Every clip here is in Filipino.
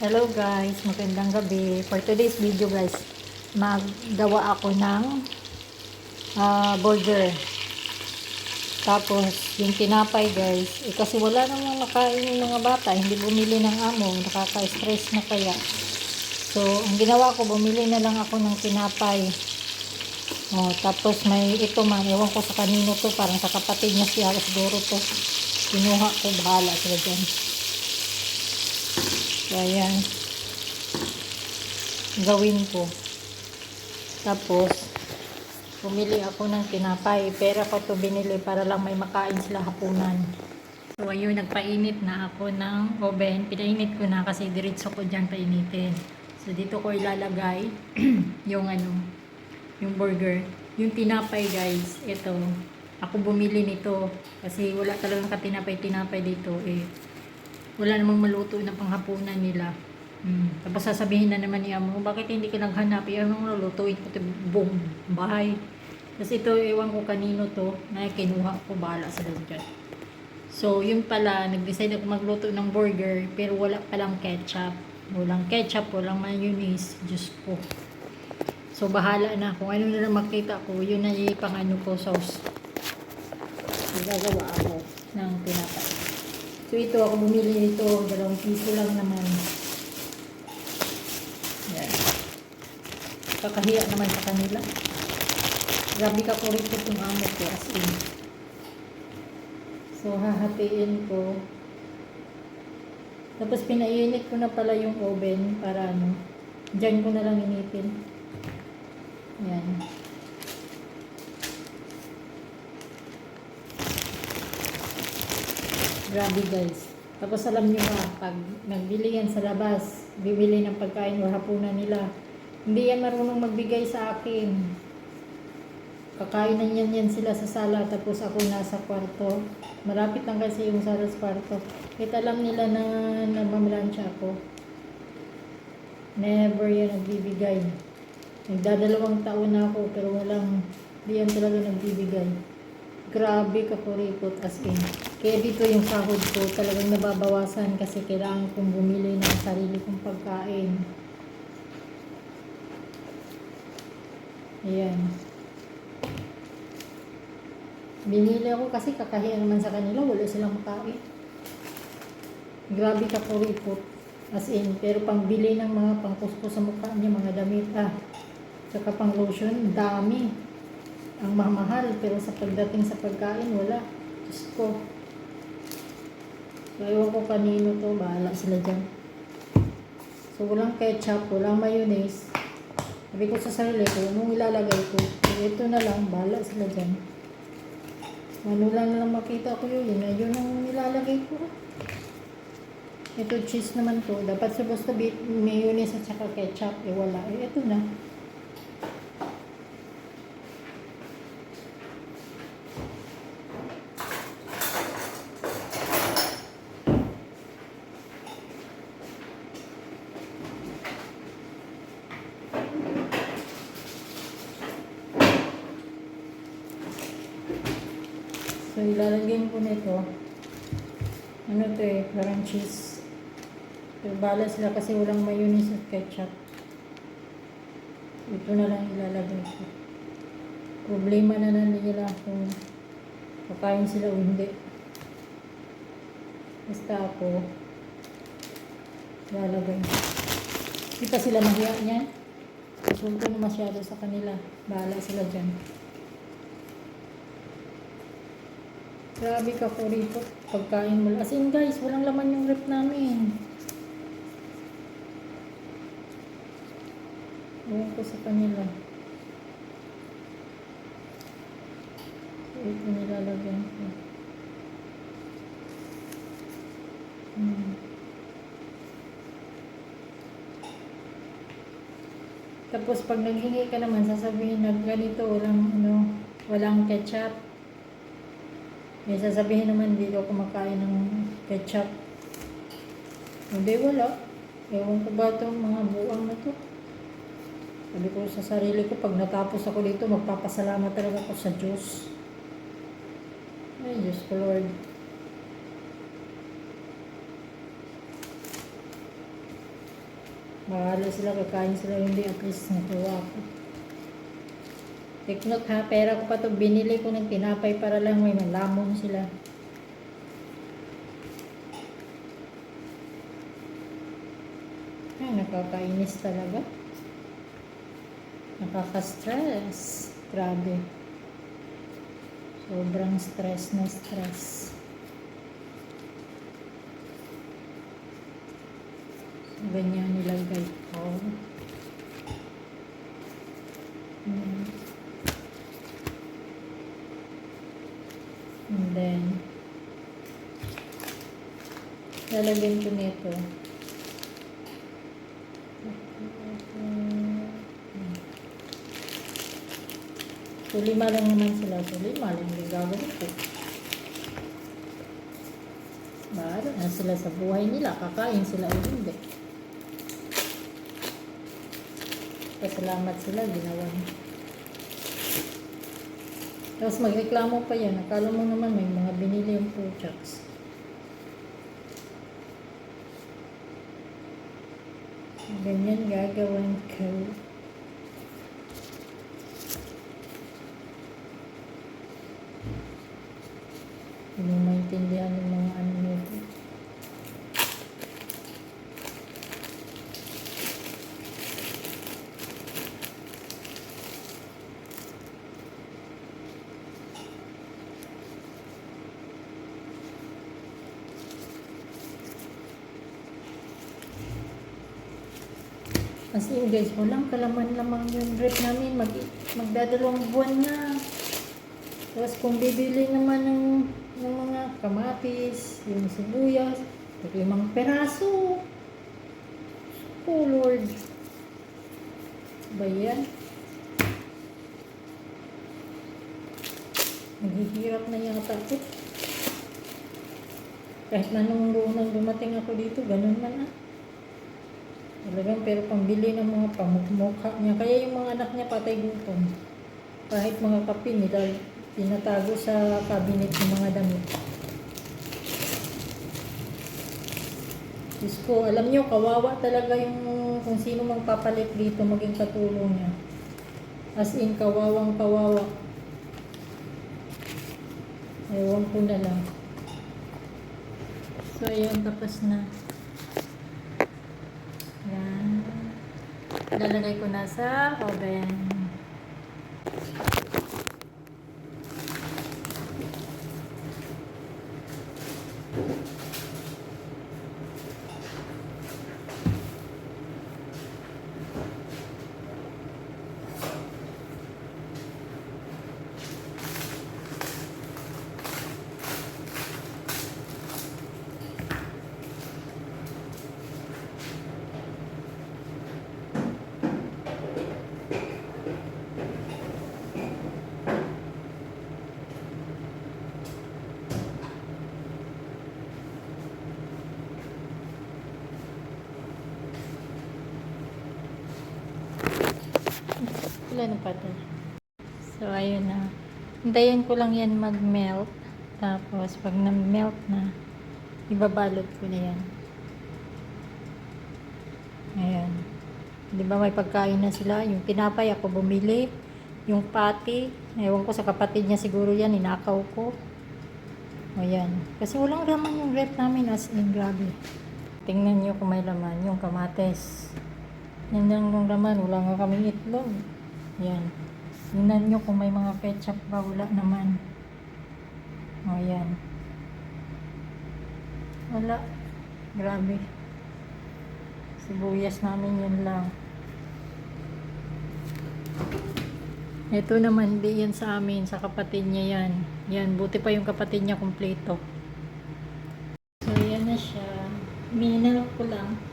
Hello guys, magandang gabi. For today's video guys, maggawa ako ng ah, burger. Tapos, yung tinapay guys, eh, kasi wala namang makain yung mga bata, hindi bumili ng amo, nakaka-stress na kaya. So, ang ginawa ko, bumili na lang ako ng tinapay. Oh, tapos may ito man, ewan ko sa kanino to, parang sa kapatid niya siya, siguro to. Kinuha ko, bahala sila dyan. So, ayan. Gawin ko. Tapos, pumili ako ng tinapay. Pera ko to binili para lang may makain sila hapunan. So, ayun, nagpainit na ako ng oven. Pinainit ko na kasi diretso ko dyan painitin. So, dito ko ilalagay yung ano, yung burger. Yung tinapay, guys, ito. Ako bumili nito kasi wala talagang katinapay-tinapay dito eh wala namang maluto na panghapunan nila. Hmm. Tapos sasabihin na naman niya mo, bakit hindi ka naghanap? Iyan mo lutuin ko ito buong bahay. Kasi ito, ewan ko kanino to, na kinuha ko, bahala sa dyan. So, yun pala, nag-decide ako magluto ng burger, pero wala palang ketchup. Walang ketchup, walang mayonnaise, Diyos ko. So, bahala na. Kung ano na makita ko, yun na ipang ano ko, sauce. Gagawa ako ng tinapay. So ito, ako bumili nito, dalawang piso lang naman. Yan. Kakahiya naman sa kanila. Grabe ka ko rin itong amo ko as in. So hahatiin ko. Tapos pinainit ko na pala yung oven para ano, dyan ko na lang initin. Yan. Grabe guys. Tapos alam nyo ba, pag nagbili yan sa labas, bibili ng pagkain o hapunan nila, hindi yan marunong magbigay sa akin. Kakain na yan yan sila sa sala, tapos ako nasa kwarto. Malapit lang kasi yung sala sa kwarto. Kahit alam nila na namamalansya ako. Never yan nagbibigay. Nagdadalawang taon na ako, pero walang, di yan talaga nagbibigay. Grabe ka kuripot as in. Kaya dito yung sahod ko talagang nababawasan kasi kailangan kong bumili ng sarili kong pagkain. Ayan. Binili ako kasi kakahiya naman sa kanila, wala silang makain. Grabe ka kuripot. As in, pero pangbili ng mga pangkuspo sa mukha niya, mga damit, ah. Tsaka pang lotion, dami ang mamahal pero sa pagdating sa pagkain wala. Diyos ko. Ewan ko kanino to. Bahala sila dyan. So walang ketchup walang mayonnaise. Sabi ko sa sarili ko anong ilalagay ko? So, ito na lang bahala sila dyan. Ano lang lang makita ko yun yun, yun ang ilalagay ko. Ito cheese naman to. Dapat to be mayonnaise at saka ketchup eh wala. Eh ito na So, ilalagyan ko nito. Ano to eh, parang cheese. Pero bala sila kasi walang mayonnaise at ketchup. Ito na lang ilalagay ko. Problema na na nila kung kakain sila o hindi. Basta ako, lalagay. Hindi pa sila mahiya niyan. Sulto na masyado sa kanila. Bahala sila dyan. Grabe ka po rito. Pagkain mo. As in guys, walang laman yung rep namin. Ewan ko sa kanila. So, ito nilalagyan ko. Hmm. Tapos pag naghingi ka naman, sasabihin na ganito, walang, ano, walang ketchup. May sasabihin naman hindi ako kumakain ng ketchup. Hindi, wala. Ewan ko ba itong mga buwang na to. Sabi ko sa sarili ko, pag natapos ako dito, magpapasalamat talaga ako sa Diyos. Ay, Diyos ko Lord. Bahala sila, kakain sila, hindi at least natuwa ako. Take note ha, pera ko pa to binili ko ng tinapay para lang may malamon sila. Ay, nakakainis talaga. Nakaka-stress. Grabe. Sobrang stress na stress. Ganyan nilagay ko. Hmm. And then, lalagyan ko nito. So, lima lang naman sila. So, lima lang yung gagawin ko. Bahala na sila sa buhay nila. Kakain sila o hindi. Pasalamat sila, ginawa niya. Tapos magreklamo pa yan. Akala mo naman may mga binili yung puchaks. Ganyan gagawin ko. Hindi maintindihan yung mga ano in guys, walang kalaman lamang yung rep namin. Mag, magdadalawang buwan na. Tapos kung bibili naman ng, ng mga kamatis, yung sibuyas, limang peraso. Oh Lord. Ba yan? Naghihirap na yata ako. Kahit na nung dumating ako dito, ganun man ah. Talagang pero pambili ng mga pamukmukha niya. Kaya yung mga anak niya patay gutom. Kahit mga kape nila, tinatago sa cabinet ng mga damit. Diyos ko, alam niyo, kawawa talaga yung kung sino mang papalit dito maging katulong niya. As in, kawawang kawawa. Ewan ko na lang. So, ayun, tapos na. Yan. Lalagay ko na sa oven. Wala na pa to. So, ayun na. Hintayin ko lang yan mag-melt. Tapos, pag na-melt na, ibabalot ko na yan. Ayan. Di ba may pagkain na sila? Yung tinapay ako bumili. Yung pati. Ewan ko sa kapatid niya siguro yan. Inakaw ko. O yan. Kasi walang laman yung rep namin as in grabe. Tingnan nyo kung may laman. Yung kamates. Yan lang yung laman. Wala nga kaming itlog. Yan. Tingnan nyo kung may mga ketchup ba. Wala naman. O yan. Wala. Grabe. Sibuyas namin yun lang. Ito naman, hindi yan sa amin. Sa kapatid niya yan. Yan, buti pa yung kapatid niya kumpleto. So, yan na siya. Minal ko lang.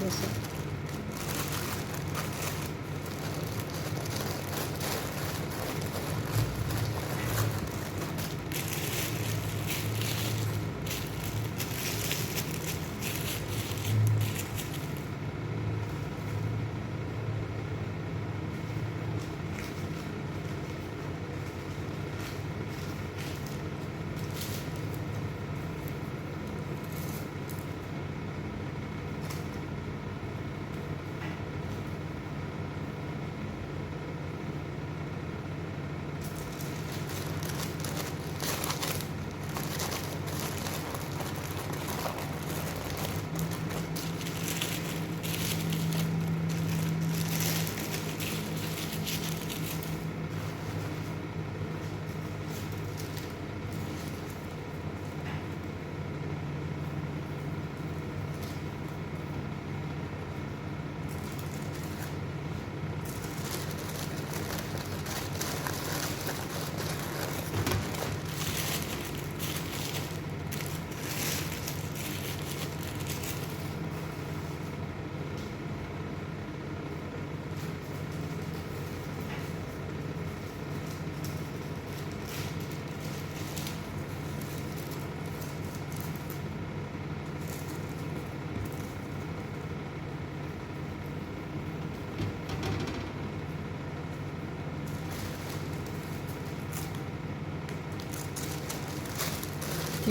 বসে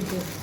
Sibuyas.